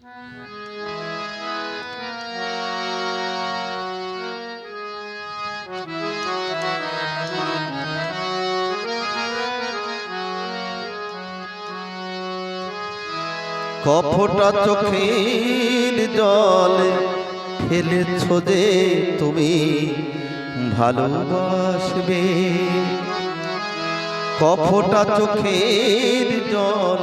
কফটা চোখের জল ফেলেছ যে তুমি ভালোবাসবে। কফটা চোখের জল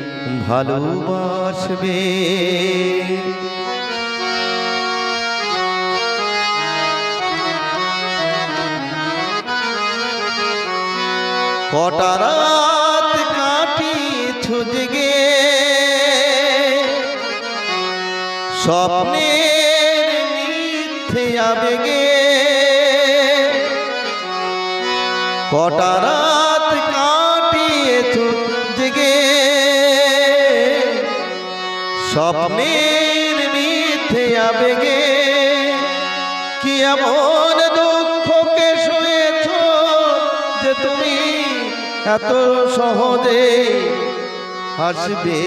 ভালোবাসবে। কটা রাত কাটিয়েছ জেগে স্বপ্নের মিথ্যে আবেগে। কটা রাত কাটিয়েছ জেগে স্বপ্নের মিথ্যে আবেগে কি এমন দুঃখকে শুয়েছ যে তুমি এত সহজে হাসবে?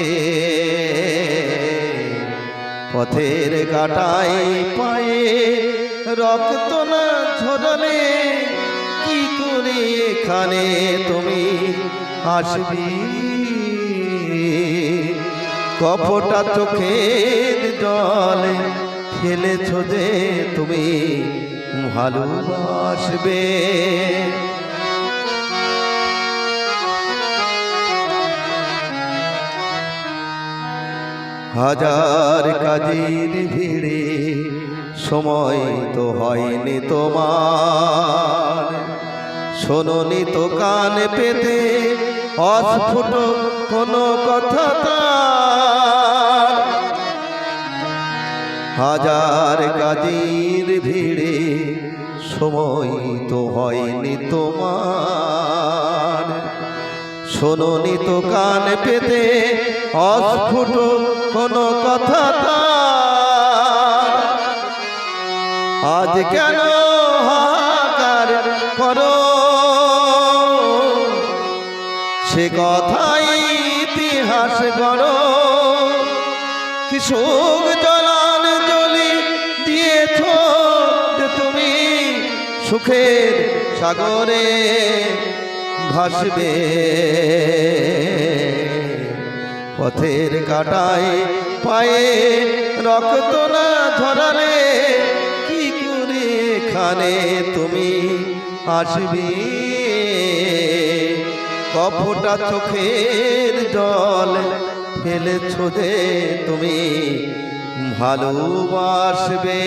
পথের কাটাই পায়ে রক্ত না ঝরালে কি করে এখানে তুমি আসবি কপটা চোখের জলে খেলেছ যে তুমি ভালোবাসবে হাজার কাজের ভিড়ে সময় তো হয়নি তোমার। শোনি তো কান পেতে, অস্ফুট কোনো কথা হাজার কাজের ভিড়ে সময় তো হয়নি তোমার। শোনি তো কান পেতে অস্ফুট কোনো কথা আজ কেন হাহাকার করো? সে কথাই ইতিহাস গড়ো। কি সুখের সাগরে ভাসবে। পথের কাটায় পায়ে রক্ত না ঝরালে কি করে এখানে তুমি আসবি? কফটা চোখের জল ফেলেছ যে তুমি ভালোবাসবে।